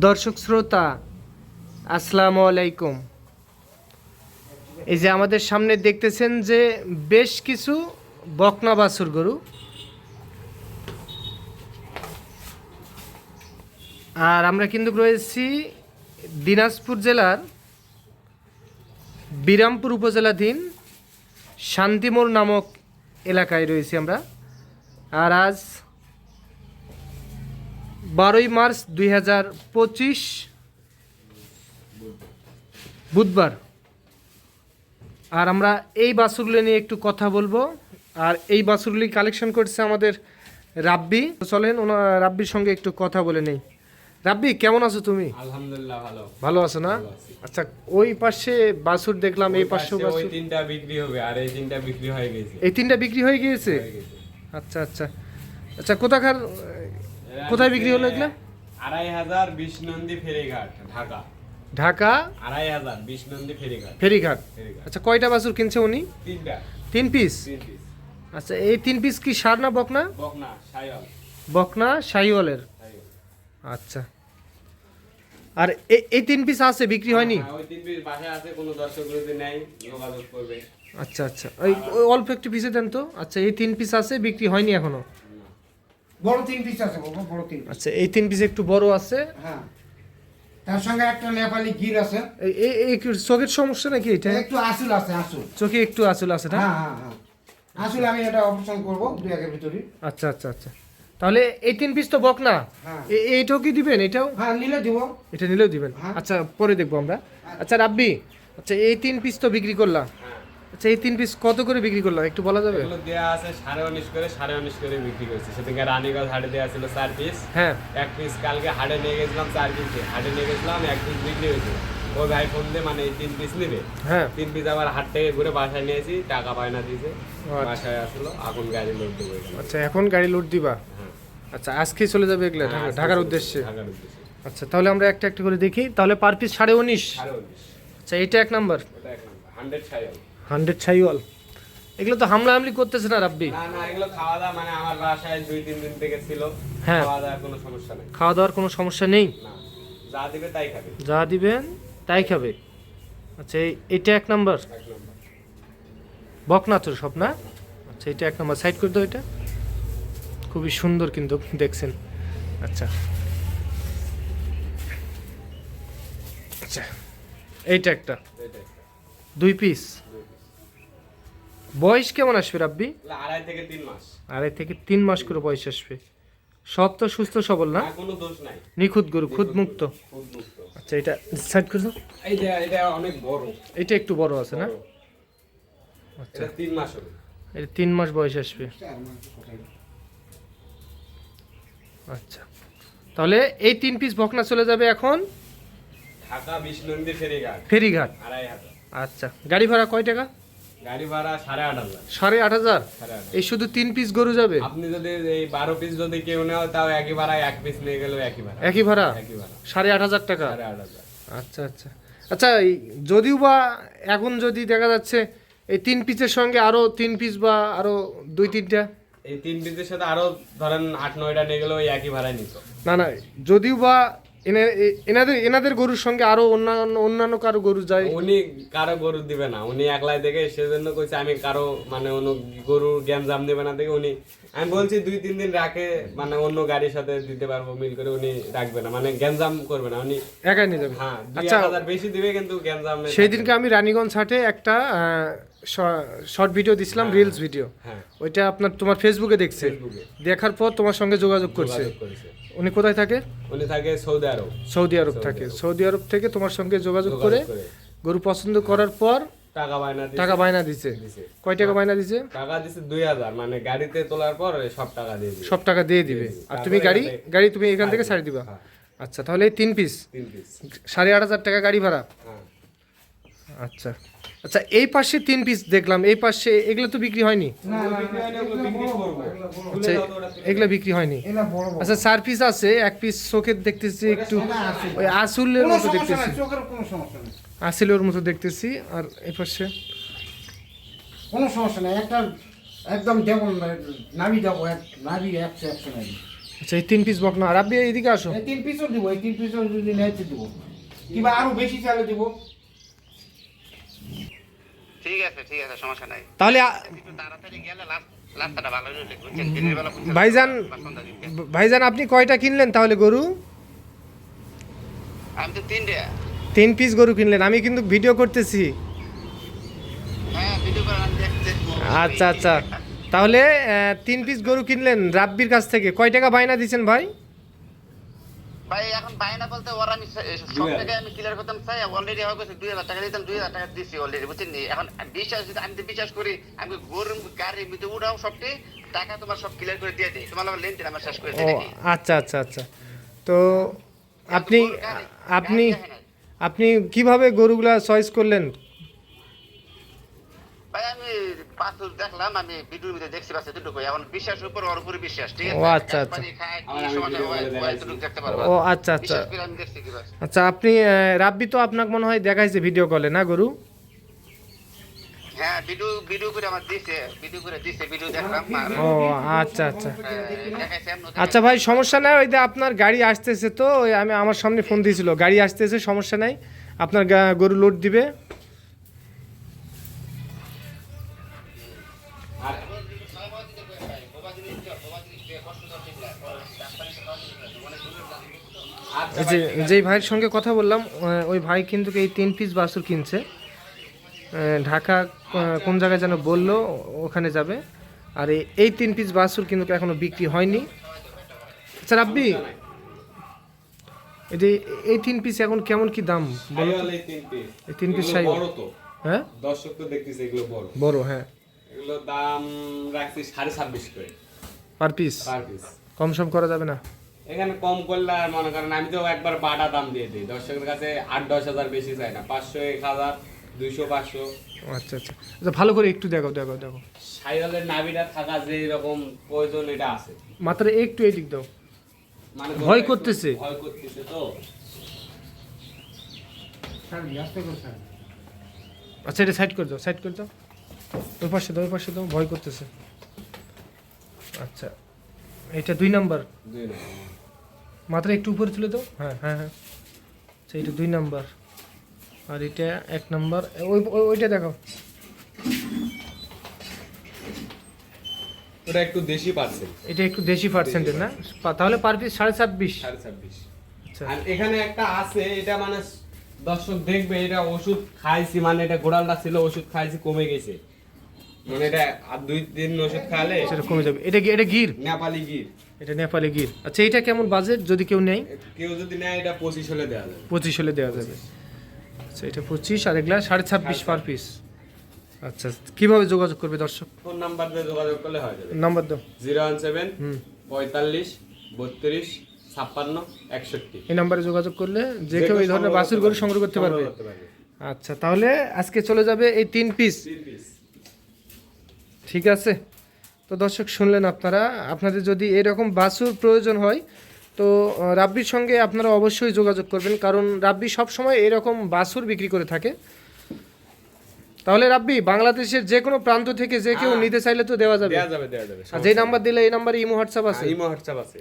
দর্শক শ্রোতা, আসসালামু আলাইকুম। এই যে আমাদের সামনে দেখতেছেন যে বেশ কিছু বকনা বাছুর গরু। আর আমরা কিন্তু রয়েছি দিনাজপুর জেলার বিরামপুর উপজেলাধীন শান্তিমোড় নামক এলাকায় রয়েছি আমরা। আর আজ বারোই মার্চ দুই হাজার পঁচিশ বুধবার। আর আমরা এই বাছুরগুলো নিয়ে একটু কথা বলব। আর এই বাছুরগুলি কালেকশন করছে আমাদের রাব্বি। চলেন ওনার রাব্বির সঙ্গে একটু কথা বলে নেই। রাব্বি কেমন আছো তুমি? আলহামদুলিল্লাহ ভালো। ভালো আছো না? আচ্ছা ওই পাশে বাসুর দেখলাম এই পাশে ওই তিনটা বিক্রি হবে আর এই তিনটা বিক্রি হয়ে গেছে। এই তিনটা বিক্রি হয়ে গিয়েছে? আচ্ছা আচ্ছা। আচ্ছা কোথাকার কোথায় বিক্রি হলো এগুলা? আড়াই হাজার বিশ নন্দী ফেরিঘাট ঢাকা। ঢাকা? আড়াই হাজার বিশ নন্দী ফেরিঘাট। ফেরিঘাট। আচ্ছা কয়টা বাছুর কিনছে উনি? তিনটা। তিন পিস? আচ্ছা এই তিন পিস কি সার না বকনা? বকনা সায়ল বকনা শাহিওয়ালের আচ্ছা। আর এই তিন পিস আছে বিক্রি হয়নি? হ্যাঁ, ওই তিন পিস বাসায় আছে কোনো দর্শক যদি নেই যোগাযোগ করবে। আচ্ছা আচ্ছা। ওই ওই অল্প একটু পিসে দেন তো। আচ্ছা এই তিন পিস আছে বিক্রি হয়নি এখনও? বড় তিন পিস আছে বাবা বড় তিন আচ্ছা এই তিন পিস একটু বড় আছে। হ্যাঁ। তার সঙ্গে একটা নেপালি গির আছে। এই- এই চোখের সমস্যা নাকি এটা? একটু আসল আছে আসল চোখে একটু আসল আছে না? হ্যাঁ হ্যাঁ হ্যাঁ। আসলে আমি এটা অপারেশন করব দুই একের ভিতরে আচ্ছা আচ্ছা আচ্ছা। তাহলে এই তিন পিস তো বকনা। হ্যাঁ। এ- এইটাও কি দিবেন? এটাও? হ্যাঁ নিলে দিব। এটা নিলেও দিবেন। হ্যাঁ। আচ্ছা পরে দেখব আমরা। আচ্ছা রাব্বি আচ্ছা এই তিন পিস তো বিক্রি করলাম। হ্যাঁ আচ্ছা এই তিন পিস কত করে বিক্রি করলাম? একটু বলা যাবে? এগুলো দেওয়া আছে সাড়ে উনিশ করে সাড়ে উনিশ করে বিক্রি করছে। সেদিনকে রানীগঞ্জ হাটে দেওয়া ছিল চার পিস হ্যাঁ। এক পিস কালকে হাটে নিয়ে গেছিলাম চার পিস হাটে নিয়ে গেছিলাম এক পিস বিক্রি হয়েছে। ওই ভাই ফোন দিয়ে মানে এই তিন পিস নেবে? হ্যাঁ। তিন পিস আবার হাট থেকে ঘুরে বাসায় নিয়েছি টাকা পায়না দিয়েছে। আচ্ছা। বাসায় আসলো এখন গাড়ি লোড দেবো আচ্ছা এখন গাড়ি লোড দিবা? হ্যাঁ। আচ্ছা আজকেই চলে যাবে এগুলা হ্যাঁ, ঢাকার উদ্দেশ্যে? ঢাকার উদ্দেশ্যে। আচ্ছা তাহলে আমরা একটা একটা করে দেখি। তাহলে পার পিস সাড়ে উনিশ। সাড়ে আচ্ছা এইটা এক নাম্বার এক নম্বর হান্ড্রেড সাইল হান্ড্রেড ছাইওয়াল। এগুলো তো হামলা হামলি করতেছে না রাব্বি? না না এগুলো খাওয়া দাওয়া মানে আমার বাসায় দুই তিন দিন থেকে ছিল। হ্যাঁ। খাওয়া দাওয়ার কোনো সমস্যা নেই। খাওয়া দাওয়ার কোনো সমস্যা নেই? না যা দিবে তাই খাবে। যা দিবেন তাই খাবে। আচ্ছা এইটা এক নাম্বার? বকনা তো সব না? আচ্ছা এটা এক নাম্বার। সাইড করে দাও এটা। খুবই সুন্দর কিন্তু দেখছেন। আচ্ছা। আচ্ছা এইটা একটা। দুই পিস বয়স কেমন আসবে রাব্বি? আড়াই থেকে তিন মাস। আড়াই থেকে তিন মাস করে বয়স আসবে। সব তো সুস্থ সবল না? কোনো দোষ নাই। নিখুঁত গরু খুদ মুক্ত। আচ্ছা এটা সাইড করে। দাও এইটা এটা অনেক বড়। এটা একটু বড় আছে না? আচ্ছা। এটা তিন মাস হবে। এটা তিন মাস বয়স আসবে। আচ্ছা। তাহলে এই তিন পিস বকনা চলে যাবে এখন? ঢাকা বিশ নন্দী ফেরিঘাট। ফেরিঘাট। আড়াই হাজার। আচ্ছা। গাড়ি ভাড়া কয় টাকা? গাড়ি ভাড়া সাড়ে আট হাজার। সাড়ে আট হাজার। এই শুধু তিন পিস গরু যাবে? আপনি যদি এই বারো পিস যদি কেউ তাও একই এক পিস নিয়ে গেলেও একই ভাড়া। একই ভাড়া? একই ভাড়া। সাড়ে আট হাজার টাকা? সাড়ে আট হাজার। আচ্ছা আচ্ছা। আচ্ছা যদিও বা এখন যদি দেখা যাচ্ছে এই তিন পিসের সঙ্গে আরও তিন পিস বা আরও দুই তিনটা? এই তিন পিসের সাথে আরও ধরেন আট নয়টা নিয়ে গেলেও ওই একই ভাড়ায় নিত। না না যদিও বা এনাদের এনাদের গরুর সঙ্গে আরও অন্যান্য অন্যান্য কারও গরু যায়? উনি কারও গরু দিবে না। উনি একলাই দেখে সেজন্য কইছে আমি কারও মানে অন্য গরুর জ্ঞান জাম দেবে না দেখে উনি আমি বলছি দুই তিন দিন রাখে মানে অন্য গাড়ির সাথে দিতে পারব মিল করে উনি রাখবে না মানে গ্যাঞ্জাম করবে না। উনি একাই নিয়ে যাবে? হ্যাঁ আচ্ছা। হাজার বেশি দিবে কিন্তু গ্যাঞ্জাম সেই দিনকে আমি রানীগঞ্জ হাটে একটা শর্ট ভিডিও দিছিলাম রিলস ভিডিও হ্যাঁ। ওইটা আপনার তোমার ফেসবুকে দেখছে। ফেসবুকে দেখার পর তোমার সঙ্গে যোগাযোগ করছে। করেছে। উনি কোথায় থাকে? উনি থাকে সৌদি আরব। সৌদি আরব থাকে। সৌদি আরব থেকে তোমার সঙ্গে যোগাযোগ করে গরু পছন্দ করার পর টাকা বায়না টাকা বায়না দিছে। কয় টাকা বায়না দিছে? টাকা দিছে দুই হাজার। মানে গাড়িতে তোলার পর সব টাকা দিয়ে দিবে। সব টাকা দিয়ে দিবে। আর তুমি গাড়ি গাড়ি তুমি এখান থেকে ছাড়ি দিবা। হ্যাঁ, আচ্ছা তাহলে এই তিন পিস তিন পিস সাড়ে আট হাজার টাকা গাড়ি ভাড়া। হ্যাঁ। আচ্ছা। আচ্ছা এই পাশে তিন পিস দেখলাম। এই পাশে এগুলো তো বিক্রি হয়নি? না না না। আচ্ছা এগুলো বিক্রি হয়নি? এগুলো বড় বড়। আচ্ছা চার পিস আছে এক পিস চোখের দেখতেছি একটু। ওই আসুলের মতো দেখতেছি। আসিলের মতো দেখতেছি আর এই পাশে। কোনো সমস্যা নেই একটা একদম যেমন নাবি যাব এক নাবি একশো একশো নাবি আচ্ছা এই তিন পিস বকনা। রাব্বি এইদিকে আসো। এই তিন পিসও দিব এই তিন পিসও যদি নেয় দিব। কিংবা আরও বেশি চালে দিব। ঠিক আছে ঠিক আছে সমস্যা নাই। তাহলে তাড়াতাড়ি গেলে লাস্ট ভালো দিনের বেলা ভাইজান। ভাইজান আপনি কয়টা কিনলেন তাহলে গরু? আমি তো তিনটে। তিন পিস গরু কিনলেন আমি কিন্তু ভিডিও করতেছি। হ্যাঁ আচ্ছা আচ্ছা। তাহলে তিন পিস গরু কিনলেন রাব্বির কাছ থেকে। কয় টাকা বায়না দিচ্ছেন ভাই? ভাই এখন বায়না বলতে ওরা আমি সব থেকে আমি ক্লিয়ার করতাম চাই অলরেডি হয়ে গেছে দুই হাজার টাকা দিতাম দুই হাজার টাকা দিচ্ছি অলরেডি বুঝছেন এখন বিশ্বাস যদি আমি তো বিশ্বাস করি আমি গরুর গাড়ির ভিতরে উঠাও সবটি টাকা তোমার সব ক্লিয়ার করে দিয়ে দিই। তোমার লেন দিন আমার শেষ করে দিই আচ্ছা আচ্ছা আচ্ছা। তো আপনি আপনি গাড়ি। আপনি কীভাবে গরুগুলা চয়েস করলেন? পাথর দেখলাম আমি ভিডিওর ভিতরে দেখছি বাসে দুটো কই এখন বিশ্বাসের উপর ওর উপরে বিশ্বাস ঠিক আছে? ও, আচ্ছা, আচ্ছা। ও আচ্ছা আচ্ছা। বিশ্বাস। আচ্ছা আপনি রাব্বি তো আপনাকে মনে হয় দেখাইছে ভিডিও কলে না গরু? হ্যাঁ ভিডিও ভিডিও করে আমার দিছে ভিডিও করে দিছে ভিডিও দেখলাম ও আচ্ছা আচ্ছা। হ্যাঁ, আচ্ছা ভাই সমস্যা নাই ওই যে আপনার গাড়ি আসতেছে তো আমি আমার সামনে ফোন দিয়েছিল গাড়ি আসতেছে সমস্যা নাই আপনার গা- গরু লোড দিবে। যে যেই ভাইয়ের সঙ্গে কথা বললাম ওই ভাই কিন্তু এই তিন পিস বাসুর কিনছে। ঢাকা কোন জায়গায় যেন বলল ওখানে যাবে। আর এই- তিন পিস বাসুর কিন্তু এখনও বিক্রি হয়নি। আচ্ছা রাব্বি এই যে এই তিন পিস এখন কেমন কি দাম? বলো এই তিন পিস। বড় হ্যাঁ? দর্শক তো দেখতেছে এগুলো বড়। বড় হ্যাঁ। এগুলো দাম রাখছি সাড়ে ছাব্বিশ করে। পার পিস পার পিস কম সম করা যাবে না? এখানে কম করলে আর মনে করেন আমি তো একবার বাটা দাম দিয়ে দিই। দর্শকের কাছে আট দশ হাজার বেশি চাই না। পাঁচশো এক হাজার দুইশো পাঁচশো। আচ্ছা আচ্ছা। আচ্ছা ভালো করে একটু দেখো দেখো দেখো। সাইওয়ালের নাভিটা থাকা যে এরকম প্রয়োজন এটা আছে। মাত্র একটু এদিক দাও। মানে ভয় করতেছে। ভয় করতেছে তো। আচ্ছা এটা সাইড করে দাও সাইড করে দাও। ওই পাশে দাও ওই পাশে দাও ভয় করতেছে। আচ্ছা। এটা দুই নাম্বার। মাত্র একটু উপরে তুলে দাও। হ্যাঁ হ্যাঁ হ্যাঁ। আচ্ছা এটা দুই নাম্বার। আর এটা এক নাম্বার। ওই ওই- ওইটা দেখো ওটা একটু দেশি পার্সেন্ট এটা একটু দেশি পার্সেন্টের না? তাহলে পার পিস সাড়ে ছাব্বিশ। সাড়ে ছাব্বিশ। আচ্ছা। আর এখানে একটা আছে এটা মানে দর্শক দেখবে এটা ওষুধ খাইছি মানে এটা গোড়ালটা ছিল ওষুধ খাইছি কমে গেছে। মানে এটা আর দুই তিন ওষুধ খালে সেটা কমে যাবে। এটা কি- এটা গির? নেপালি গির। এটা নেপালে গির। আচ্ছা এটা কেমন বাজেট যদি কেউ নেয়? কেউ যদি নেয় এটা পঁচিশ হলে দেওয়া যাবে। পঁচিশ হলে দেওয়া যাবে। আচ্ছা এটা পঁচিশ আর এগুলা সাড়ে ছাব্বিশ পার পিস আচ্ছা কীভাবে যোগাযোগ করবে দর্শক? ফোন নাম্বার দিয়ে যোগাযোগ করলে হয়ে যাবে। নাম্বার দাও। জিরো ওয়ান সেভেন পঁয়তাল্লিশ বত্রিশ ছাপ্পান্ন একষট্টি। এই নাম্বারে যোগাযোগ করলে যে কেউ এই ধরনের বাসুর গরু সংগ্রহ করতে পারবে। করতে পারবে। আচ্ছা তাহলে আজকে চলে যাবে এই তিন পিস তিন পিস ঠিক আছে? তো দর্শক শুনলেন আপনারা। আপনাদের যদি এরকম বাসুর প্রয়োজন হয় তো রাব্বির সঙ্গে আপনারা অবশ্যই যোগাযোগ করবেন। কারণ রাব্বি সবসময় এরকম বাসুর বিক্রি করে থাকে। তাহলে রাব্বি বাংলাদেশের যে কোনো প্রান্ত থেকে যে কেউ নিতে চাইলে তো দেওয়া যাবে। দেওয়া যাবে আর যে নাম্বার দিলে এই নাম্বারে ইমো হোয়াটসঅ্যাপ আছে। ইমো হোয়াটসঅ্যাপ আছে।